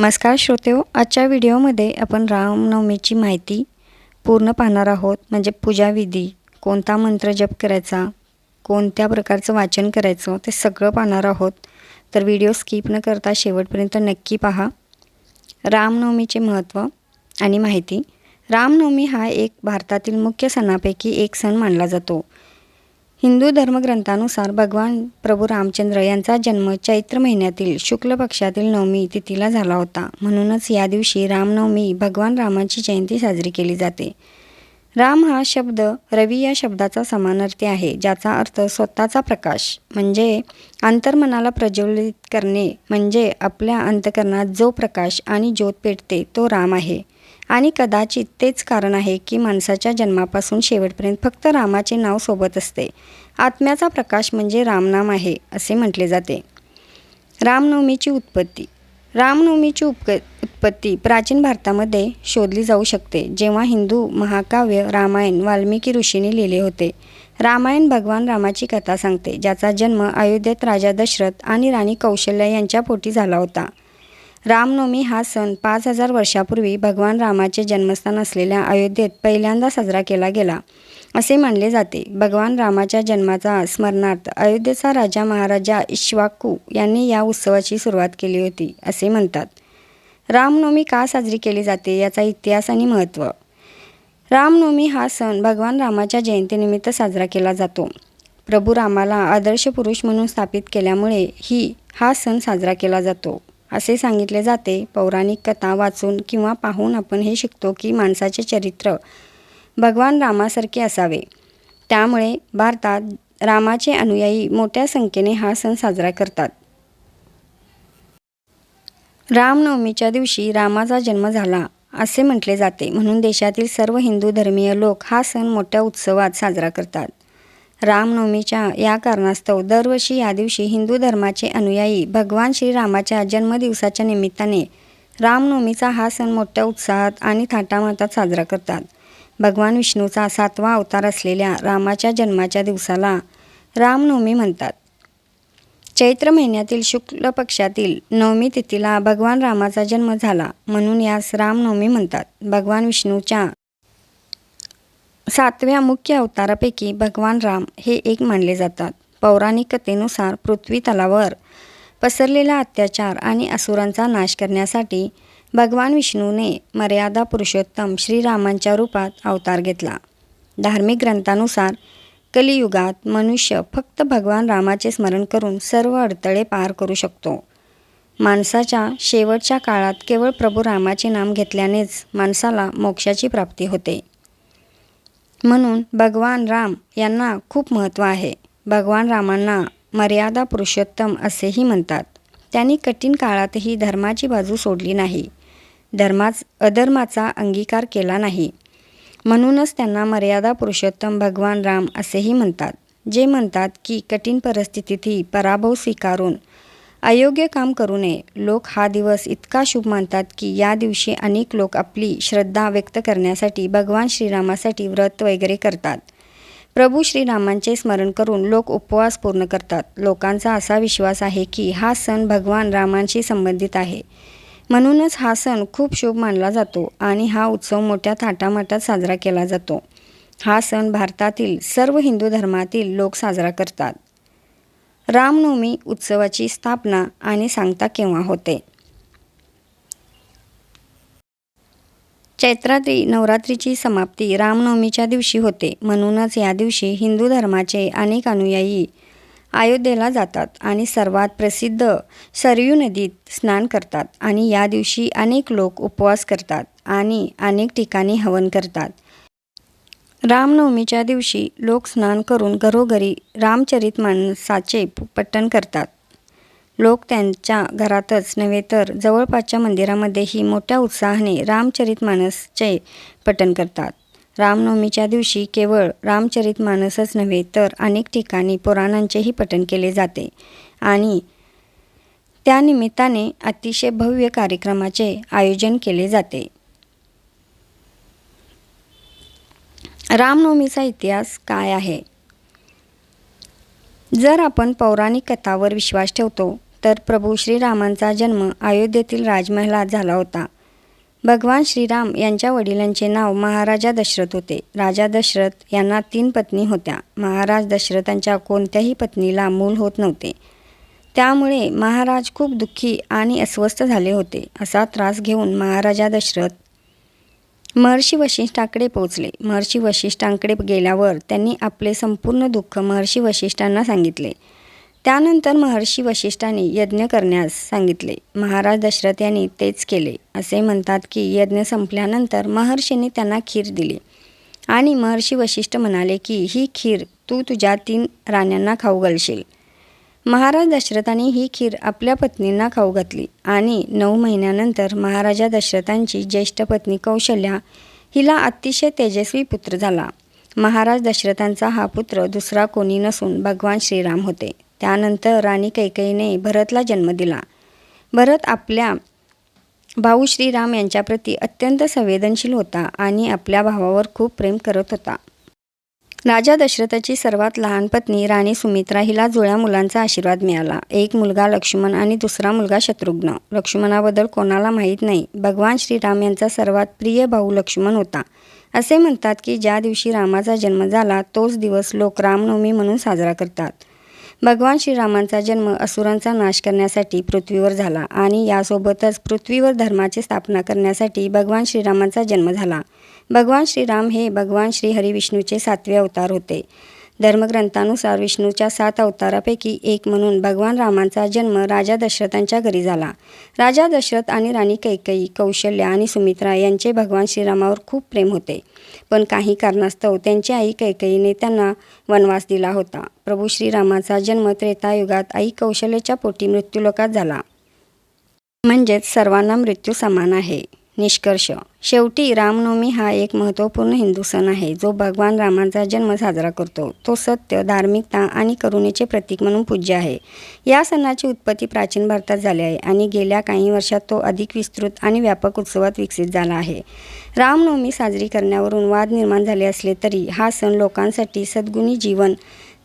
नमस्कार श्रोतेहो आजच्या व्हिडिओमध्ये आपण रामनवमीची माहिती पूर्ण पाहणार आहोत. म्हणजे पूजाविधी कोणता मंत्र जप करायचा कोणत्या प्रकारचं वाचन करायचं ते सगळं पाहणार आहोत. तर व्हिडिओ स्किप न करता शेवटपर्यंत नक्की पहा. रामनवमीचे महत्त्व आणि माहिती. रामनवमी हा एक भारतातील मुख्य सणापैकी एक सण मानला जातो. हिंदू धर्मग्रंथानुसार भगवान प्रभू रामचंद्र यांचा जन्म चैत्र महिन्यातील शुक्ल पक्षातील नवमी तिथीला झाला होता. म्हणूनच या दिवशी रामनवमी भगवान रामाची जयंती साजरी केली जाते. राम हा शब्द रवी या शब्दाचा समानार्थी आहे ज्याचा अर्थ स्वतःचा प्रकाश म्हणजे अंतर्मनाला प्रज्वलित करणे म्हणजे आपल्या अंतकरणात जो प्रकाश आणि ज्योत पेटते तो राम आहे. आणि कदाचित तेच कारण आहे की माणसाच्या जन्मापासून शेवटपर्यंत फक्त रामाचे नाव सोबत असते. आत्म्याचा प्रकाश म्हणजे रामनाम आहे असे म्हटले जाते. रामनवमीची उत्पत्ती. रामनवमीची उपक उत्पत्ती प्राचीन भारतामध्ये शोधली जाऊ शकते जेव्हा हिंदू महाकाव्य रामायण वाल्मिकी ऋषीने लिहिले होते. रामायण भगवान रामाची कथा सांगते ज्याचा जन्म अयोध्येत राजा दशरथ आणि राणी कौशल्या यांच्या पोटी झाला होता. रामनवमी हा सण पाच हजार वर्षापूर्वी भगवान रामाचे जन्मस्थान असलेल्या अयोध्येत पहिल्यांदा साजरा केला गेला. असे मानले जाते. भगवान रामाच्या जन्माचा स्मरणार्थ अयोध्येचा राजा महाराजा इश्वाकू यांनी या उत्सवाची सुरुवात केली होती असे म्हणतात. रामनवमी का साजरी केली जाते याचा इतिहास आणि महत्त्व. रामनवमी हा सण भगवान रामाच्या जयंतीनिमित्त साजरा केला जातो. प्रभू रामाला आदर्श पुरुष म्हणून स्थापित केल्यामुळे ही हा सण साजरा केला जातो. असे सांगितले जाते. पौराणिक कथा वाचून किंवा पाहून आपण हे शिकतो की माणसाचे चरित्र भगवान रामासारखे असावे. त्यामुळे भारतात रामाचे अनुयायी मोठ्या संख्येने हा सण साजरा करतात. रामनवमीच्या दिवशी रामाचा जन्म झाला असे म्हटले जाते. म्हणून देशातील सर्व हिंदू धर्मीय लोक हा सण मोठ्या उत्सवात साजरा करतात. रामनवमीच्या या कारणास्तव दरवर्षी या दिवशी हिंदू धर्माचे अनुयायी भगवान श्रीरामाच्या जन्मदिवसाच्या निमित्ताने रामनवमीचा हा सण मोठ्या उत्साहात आणि थाटामाटात साजरा करतात. भगवान विष्णूचा सातवा अवतार असलेल्या रामाच्या जन्माच्या दिवसाला रामनवमी म्हणतात. चैत्र महिन्यातील शुक्ल पक्षातील नवमी तिथीला भगवान रामाचा जन्म झाला म्हणून यास रामनवमी म्हणतात. भगवान विष्णूच्या सातव्या मुख्य अवतारापैकी भगवान राम हे एक मानले जातात. पौराणिक कथेनुसार पृथ्वी तलावर पसरलेला अत्याचार आणि असुरांचा नाश करण्यासाठी भगवान विष्णूने मर्यादा पुरुषोत्तम श्रीरामांच्या रूपात अवतार घेतला. धार्मिक ग्रंथानुसार कलियुगात मनुष्य फक्त भगवान रामाचे स्मरण करून सर्व अडथळे पार करू शकतो. माणसाच्या शेवटच्या काळात केवळ प्रभू रामाचे नाम घेतल्यानेच माणसाला मोक्षाची प्राप्ती होते. म्हणून भगवान राम यांना खूप महत्त्व आहे. भगवान रामांना मर्यादा पुरुषोत्तम असेही म्हणतात. त्यांनी कठीण काळातही धर्माची बाजू सोडली नाही. धर्माच अधर्माचा अंगीकार केला नाही. म्हणूनच त्यांना मर्यादा पुरुषोत्तम भगवान राम असेही म्हणतात. जे म्हणतात की कठीण परिस्थितीतही पराभव स्वीकारून अयोग्य काम करू नये. लोक हा दिवस इतका शुभ मानतात की या दिवशी अनेक लोक आपली श्रद्धा व्यक्त करण्यासाठी भगवान श्रीरामासाठी व्रत वगैरे करतात. प्रभू श्रीरामांचे स्मरण करून लोक उपवास पूर्ण करतात. लोकांचा असा विश्वास आहे की हा सण भगवान रामांशी संबंधित आहे. म्हणूनच हा सण खूप शुभ मानला जातो आणि हा उत्सव मोठ्या थाटामाटात साजरा केला जातो. हा सण भारतातील सर्व हिंदू धर्मातील लोक साजरा करतात. रामनवमी उत्सवाची स्थापना आणि सांगता केव्हा होते? चैत्रात्री नवरात्रीची समाप्ती रामनवमीच्या दिवशी होते. म्हणूनच या दिवशी हिंदू धर्माचे अनेक अनुयायी अयोध्येला जातात आणि सर्वात प्रसिद्ध सरयू नदीत स्नान करतात आणि या दिवशी अनेक लोक उपवास करतात आणि अनेक ठिकाणी हवन करतात. रामनवमीच्या दिवशी लोक स्नान करून घरोघरी रामचरित माणसाचे पठण करतात. लोक त्यांच्या घरातच नव्हे तर जवळपासच्या मंदिरामध्येही मोठ्या उत्साहाने रामचरित माणसचे पठण करतात. रामनवमीच्या दिवशी केवळ रामचरित मानसच नव्हे तर अनेक ठिकाणी पुराणांचेही पठण केले जाते आणि त्यानिमित्ताने अतिशय भव्य कार्यक्रमाचे आयोजन केले जाते. रामनवमीचा इतिहास काय आहे? जर आपण पौराणिक कथावर विश्वास ठेवतो तर प्रभू श्रीरामांचा जन्म अयोध्येतील राजमहालात झाला होता. भगवान श्रीराम यांच्या वडिलांचे नाव महाराजा दशरथ होते. राजा दशरथ यांना तीन पत्नी होत्या. महाराज दशरथांच्या कोणत्याही पत्नीला मूल होत नव्हते. त्यामुळे महाराज खूप दुःखी आणि अस्वस्थ झाले होते असा त्रास घेऊन महाराजा दशरथ महर्षी वशिष्ठाकडे पोहोचले. महर्षी वशिष्ठांकडे गेल्यावर त्यांनी आपले संपूर्ण दुःख महर्षी वशिष्ठांना सांगितले. त्यानंतर महर्षी वशिष्ठांनी यज्ञ करण्यास सांगितले. महाराज दशरथ यांनी तेच केले. असे म्हणतात की यज्ञ संपल्यानंतर महर्षींनी त्यांना खीर दिली. आणि महर्षी वशिष्ठ म्हणाले की ही खीर तू तुझ्या तीन राण्यांना खाऊ घालशील. महाराज दशरथांनी ही खीर आपल्या पत्नींना खाऊ घातली आणि नऊ महिन्यानंतर महाराजा दशरथांची ज्येष्ठ पत्नी कौशल्या हिला अतिशय तेजस्वी पुत्र झाला. महाराज दशरथांचा हा पुत्र दुसरा कोणी नसून भगवान श्रीराम होते. त्यानंतर राणी कैकेयीने भरतला जन्म दिला. भरत आपल्या भाऊ श्रीराम यांच्याप्रती अत्यंत संवेदनशील होता आणि आपल्या भावावर खूप प्रेम करत होता. राजा दशरथाची सर्वात लहान पत्नी राणी सुमित्रा हिला जुळ्या मुलांचा आशीर्वाद मिळाला. एक मुलगा लक्ष्मण आणि दुसरा मुलगा शत्रुघ्न. लक्ष्मणाबद्दल कोणाला माहीत नाही. भगवान श्रीराम यांचा सर्वात प्रिय भाऊ लक्ष्मण होता. असे म्हणतात की ज्या दिवशी रामाचा जन्म झाला तोच दिवस लोक रामनवमी म्हणून साजरा करतात. भगवान श्रीरामांचा जन्म असुरांचा नाश करण्यासाठी पृथ्वीवर झाला आणि यासोबतच पृथ्वीवर धर्माची स्थापना करण्यासाठी भगवान श्रीरामांचा जन्म झाला. भगवान श्रीराम हे भगवान श्री हरिविष्णूचे सातवे अवतार होते. धर्मग्रंथानुसार विष्णूच्या सात अवतारापैकी एक म्हणून भगवान रामांचा जन्म राजा दशरथांच्या घरी झाला. राजा दशरथ आणि राणी कैकई कौशल्या आणि सुमित्रा यांचे भगवान श्रीरामावर खूप प्रेम होते. पण काही कारणास्तव त्यांची आई कैकईने त्यांना वनवास दिला होता. प्रभू श्रीरामाचा जन्म त्रेतायुगात आई कौशल्याच्या पोटी मृत्यूलोकात झाला. म्हणजेच सर्वांना मृत्यू समान आहे. निष्कर्ष. शेवटी रामनवमी हा एक महत्त्वपूर्ण हिंदू सण आहे जो भगवान रामांचा जन्म साजरा करतो. तो सत्य धार्मिकता आणि करुणेचे प्रतीक म्हणून पूज्य आहे. या सणाची उत्पत्ती प्राचीन भारतात झाली आहे आणि गेल्या काही वर्षात तो अधिक विस्तृत आणि व्यापक उत्सवात विकसित झाला आहे. रामनवमी साजरी करण्यावरून वाद निर्माण झाले असले तरी हा सण लोकांसाठी सद्गुणी जीवन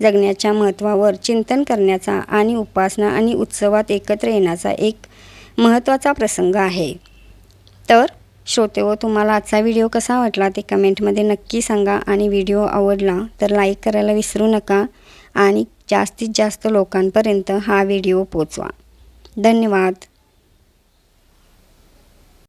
जगण्याच्या महत्त्वावर चिंतन करण्याचा आणि उपासना आणि उत्सवात एकत्र येण्याचा एक महत्त्वाचा प्रसंग आहे. तर श्रोते व तुम्हाला आजचा व्हिडिओ कसा वाटला ते कमेंटमध्ये नक्की सांगा आणि व्हिडिओ आवडला तर लाईक करायला विसरू नका आणि जास्तीत जास्त लोकांपर्यंत हा व्हिडिओ पोचवा धन्यवाद.